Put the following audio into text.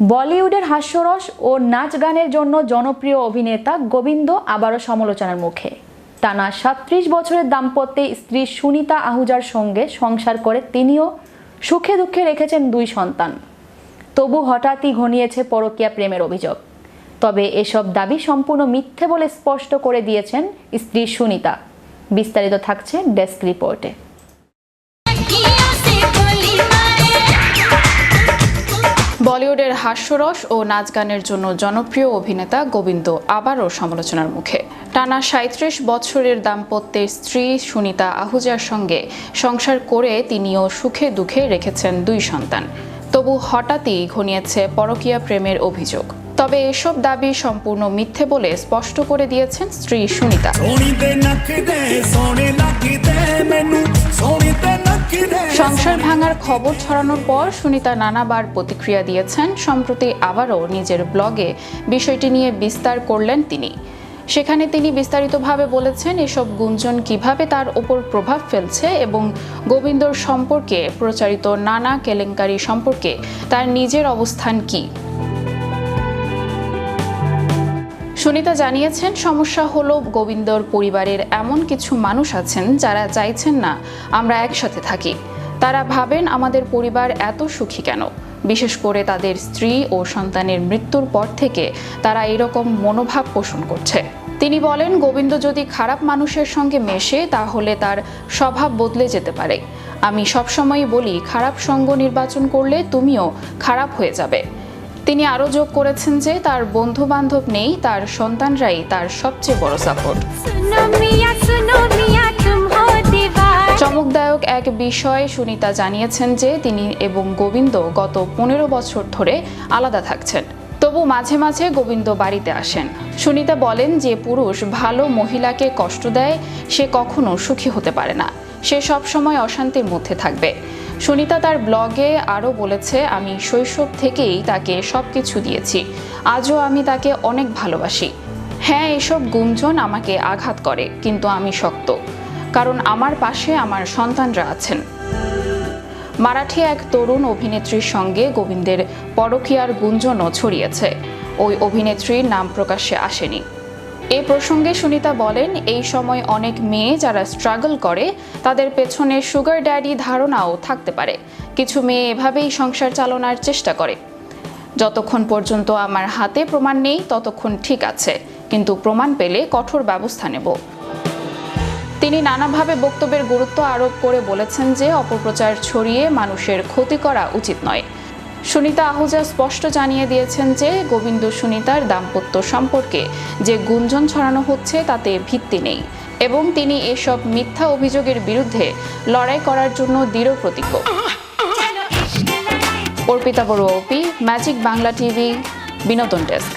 বলিউডের হাস্যরস ও নাচ গানের জন্য জনপ্রিয় অভিনেতা গোবিন্দ আবারও সমালোচনার মুখে। টানা সাত্রিশ বছরের দাম্পত্যে স্ত্রী সুনিতা আহুজার সঙ্গে সংসার করে তিনিও সুখে দুঃখে রেখেছেন দুই সন্তান। তবু হঠাৎই ঘনিয়েছে পরকীয়া প্রেমের অভিযোগ। তবে এসব দাবি সম্পূর্ণ মিথ্যে বলে স্পষ্ট করে দিয়েছেন স্ত্রী সুনিতা। বিস্তারিত থাকছে ডেস্ক রিপোর্টে। বলিউডের হাস্যরস ও নাচ গানের জন্য জনপ্রিয় অভিনেতা গোবিন্দ আবারও সমালোচনার মুখে। টানা সাঁত্রিশ বছরের দাম্পত্যের স্ত্রী সুনিতা আহুজার সঙ্গে সংসার করে তিনিও সুখে দুঃখে রেখেছেন দুই সন্তান। তবু হঠাৎই ঘনিয়েছে পরকীয়া প্রেমের অভিযোগ। তবে এসব দাবি সম্পূর্ণ মিথ্যে বলে স্পষ্ট করে দিয়েছেন স্ত্রী সুনিতা। সংসার ভাঙার খবর ছড়ানোর পর সুনিতা নানাবার প্রতিক্রিয়া দিয়েছেন। সম্প্রতি আবারও নিজের ব্লগে বিষয়টি নিয়ে বিস্তার করলেন তিনি। সেখানে তিনি বিস্তারিতভাবে বলেছেন, এসব গুঞ্জন কীভাবে তার ওপর প্রভাব ফেলছে এবং গোবিন্দর সম্পর্কে প্রচারিত নানা কেলেঙ্কারি সম্পর্কে তার নিজের অবস্থান কী। সুনিতা জানিয়েছেন, সমস্যা হলো গোবিন্দর পরিবারের এমন কিছু মানুষ আছেন যারা চাইছেন না, আমরা একসাথে থাকি। তারা ভাবেন আমাদের পরিবার এত সুখী কেন? বিশেষ করে তাদের স্ত্রী ও সন্তানের মৃত্যুর পর থেকে তারা এরকম মনোভাব পোষণ করছে। তিনি বলেন, গোবিন্দ যদি খারাপ মানুষের সঙ্গে মেশে, তাহলে তার স্বভাব বদলে যেতে পারে। আমি সবসময় বলি, খারাপ সঙ্গ নির্বাচন করলে তুমিও খারাপ হয়ে যাবে। তিনি আরও যোগ করেছেন যে, তার বন্ধু বান্ধব নেই, তার সন্তানরাই তার সবচেয়ে বড় সাপোর্ট এক বিষয় সুনিতা জানিয়েছেন যে তিনি এবং গোবিন্দ গত পনেরো বছর ধরে আলাদা থাকছেন। তবু মাঝে মাঝে গোবিন্দ বাড়িতে আসেন। সুনিতা বলেন যে পুরুষ ভালো মহিলাকে কষ্ট দেয়, সে কখনো সুখী হতে পারে না। সে সবসময় অশান্তির মধ্যে থাকবে। সুনিতা তার ব্লগে আরও বলেছে, আমি শৈশব থেকেই তাকে সব কিছু দিয়েছি। আজও আমি তাকে অনেক ভালোবাসি। হ্যাঁ এসব গুঞ্জন আমাকে আঘাত করে, কিন্তু আমি শক্ত। কারণ আমার পাশে আমার সন্তানরা আছেন। মারাঠি এক তরুণ অভিনেত্রীর সঙ্গে গোবিন্দের পরকীয়ার গুঞ্জনও ছড়িয়েছে। ওই অভিনেত্রীর নাম প্রকাশ্যে আসেনি। এ প্রসঙ্গে সুনিতা বলেন, এই সময় অনেক মেয়ে যারা স্ট্রাগল করে, তাদের পেছনে সুগার ড্যাডি ধারণাও থাকতে পারে। কিছু মেয়ে এভাবেই সংসার চালানোর চেষ্টা করে। যতক্ষণ পর্যন্ত আমার হাতে প্রমাণ নেই, ততক্ষণ ঠিক আছে। কিন্তু প্রমাণ পেলে কঠোর ব্যবস্থা নেব। তিনি নানাভাবে বক্তব্যের গুরুত্ব আরোপ করে বলেছেন যে অপপ্রচার ছড়িয়ে মানুষের ক্ষতি করা উচিত নয়। সুনিতা আহুজা স্পষ্ট জানিয়ে দিয়েছেন যে গোবিন্দ সুনিতার দাম্পত্য সম্পর্কে যে গুঞ্জন ছড়ানো হচ্ছে তাতে ভিত্তি নেই এবং তিনি এসব মিথ্যা অভিযোগের বিরুদ্ধে লড়াই করার জন্য দৃঢ় প্রতিজ্ঞ। অর্পিতা বড়ুয়া অপি ম্যাজিক বাংলা টিভি বিনোদন ডেস্ক।